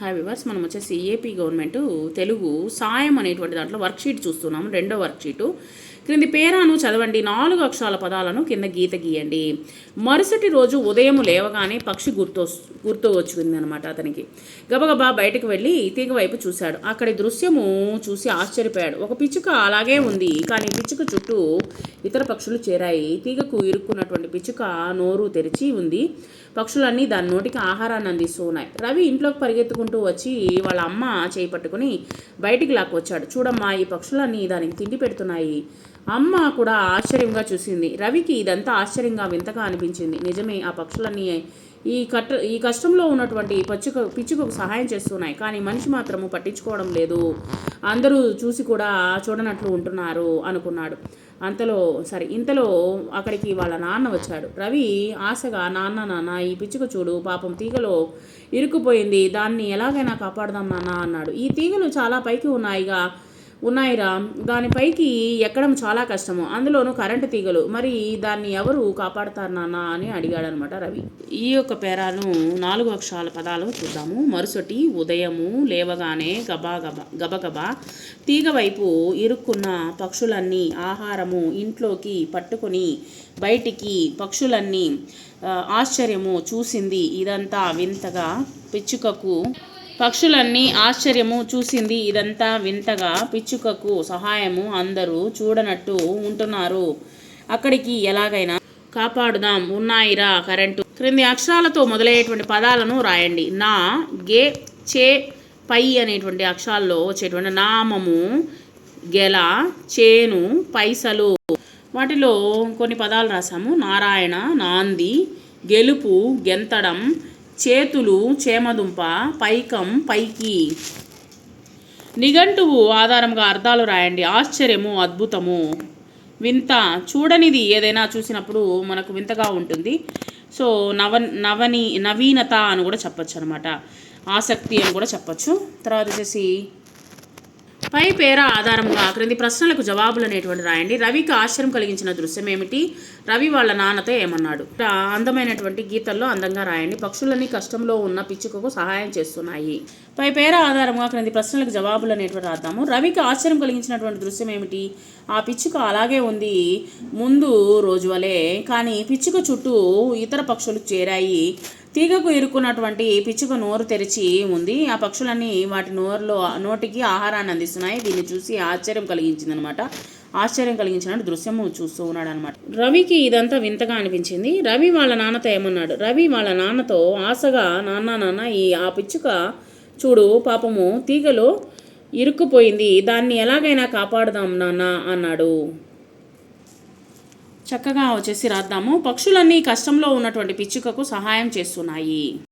Hi viewers మనం వచ్చేసి AP government Telugu సాయం అనేటువంటి దాంట్లో వర్క్షీట్ చూస్తున్నాం రెండో వర్క్షీటు క్రింది పేరాను చదవండి. నాలుగు అక్షరాల పదాలను కింద గీత గీయండి. మరుసటి రోజు ఉదయం లేవగానే పక్షి గుర్తు గుర్తు వచ్చింది అనమాట అతనికి. గబగబా బయటకు వెళ్ళి తీగ వైపు చూశాడు. అక్కడి దృశ్యము చూసి ఆశ్చర్యపోయాడు. ఒక పిచ్చుక అలాగే ఉంది కానీ పిచ్చుక చుట్టూ ఇతర పక్షులు చేరాయి. తీగకు ఇరుక్కున్నటువంటి పిచ్చుక నోరు తెరిచి ఉంది. పక్షులన్నీ దాని నోటికి ఆహారాన్ని అందిస్తూ ఉన్నాయి. రవి ఇంట్లోకి పరిగెత్తుకుంటూ వచ్చి వాళ్ళ అమ్మ చేయి పట్టుకుని బయటికి లాక్కొచ్చాడు. చూడమ్మా ఈ పక్షులన్నీ దానికి తిండి పెడుతున్నాయి. అమ్మ కూడా ఆశ్చర్యంగా చూసింది. రవికి ఇదంతా ఆశ్చర్యంగా వింతగా అనిపించింది. నిజమే ఆ పక్షులన్నీ ఈ కట్ట ఈ కష్టంలో ఉన్నటువంటి పచ్చుక పిచ్చుకకు సహాయం చేస్తున్నాయి. కానీ మనిషి మాత్రము పట్టించుకోవడం లేదు. అందరూ చూసి కూడా చూడనట్లు ఉంటున్నారు అనుకున్నాడు. అంతలో సరే ఇంతలో అక్కడికి వాళ్ళ నాన్న వచ్చాడు. రవి ఆశగా నాన్న నాన్న ఈ పిచ్చుక చూడు పాపం తీగలో ఇరుక్కుపోయింది. దాన్ని ఎలాగైనా కాపాడదాం నాన్న అన్నాడు. ఈ తీగలు చాలా పైకి ఉన్నాయిగా. ఉన్నాయిరా. దానిపైకి ఎక్కడం చాలా కష్టము. అందులోనూ కరెంటు తీగలు. మరి దాన్ని ఎవరు కాపాడుతారు నాన్న అని అడిగాడనమాట రవి. ఈ యొక్క పేరాను నాలుగు అక్షరాల పదాలు చూద్దాము. మరుసటి ఉదయము లేవగానే గబా గబా గబగబా తీగ వైపు ఇరుక్కున్న పక్షులన్నీ ఆహారము ఇంట్లోకి పట్టుకొని బయటికి పక్షులన్నీ ఆశ్చర్యము చూసింది. ఇదంతా వింతగా పిచ్చుకకు పక్షులన్నీ ఆశ్చర్యము చూసింది. ఇదంతా వింతగా పిచ్చుకకు సహాయము అందరూ చూడనట్టు ఉంటున్నారు. అక్కడికి ఎలాగైనా కాపాడుదాం. ఉన్నాయిరా కరెంటు. క్రింది అక్షరాలతో మొదలయ్యేటువంటి పదాలను రాయండి. నా గే చే పై అనేటువంటి అక్షరాల్లో వచ్చేటువంటి నామము గెల చేను పైసలు. వాటిలో కొన్ని పదాలు రాసాము నారాయణ నాంది గెలుపు గెంతడం చేతులు చేమదుంప పైకం పైకి. నిఘంటువు ఆధారంగా అర్థాలు రాయండి. ఆశ్చర్యము అద్భుతము. వింత. చూడనిది ఏదైనా చూసినప్పుడు మనకు వింతగా ఉంటుంది. సో నవ నవని నవీనత అని కూడా చెప్పచ్చు అనమాట ఆసక్తి అని కూడా చెప్పచ్చు. తర్వాత వచ్చేసి పై పేర ఆధారంగా క్రింది ప్రశ్నలకు జవాబులు అనేటువంటి రాయండి. రవికి ఆశ్చర్యం కలిగించిన దృశ్యం ఏమిటి రవి వాళ్ళ నాన్నతో ఏమన్నాడు? అందమైనటువంటి గీతల్లో అందంగా రాయండి. పక్షులన్నీ కష్టంలో ఉన్న పిచ్చుకకు సహాయం చేస్తున్నాయి. పై పేర ఆధారంగా క్రింది ప్రశ్నలకు జవాబులు అనేటువంటి రాద్దాము. రవికి ఆశ్చర్యం కలిగించినటువంటి దృశ్యం ఏమిటి ఆ పిచ్చుక అలాగే ఉంది. ముందు రోజు వలె. కానీ పిచ్చుక చుట్టూ ఇతర పక్షులు చేరాయి. తీగకు ఇరుక్కున్నటువంటి పిచ్చుక నోరు తెరిచి ఉంది ఆ పక్షులన్నీ వాటి నోరులో నోటికి ఆహారాన్ని అందిస్తున్నాయి. దీన్ని చూసి ఆశ్చర్యం కలిగించింది అనమాట ఆశ్చర్యం కలిగించిన దృశ్యము చూస్తూ ఉన్నాడు అనమాట రవికి ఇదంతా వింతగా అనిపించింది. రవి వాళ్ళ నాన్నతో ఏమన్నాడు? రవి వాళ్ళ నాన్నతో ఆశగా నాన్న నాన్న ఈ ఆ పిచ్చుక చూడు పాపము తీగలో ఇరుక్కుపోయింది. దాన్ని ఎలాగైనా కాపాడుదాం నాన్న అన్నాడు. చక్కగా వచ్చేసి రాద్దాము. పక్షులన్నీ కష్టంలో ఉన్నటువంటి పిచ్చుకకు సహాయం చేస్తున్నాయి.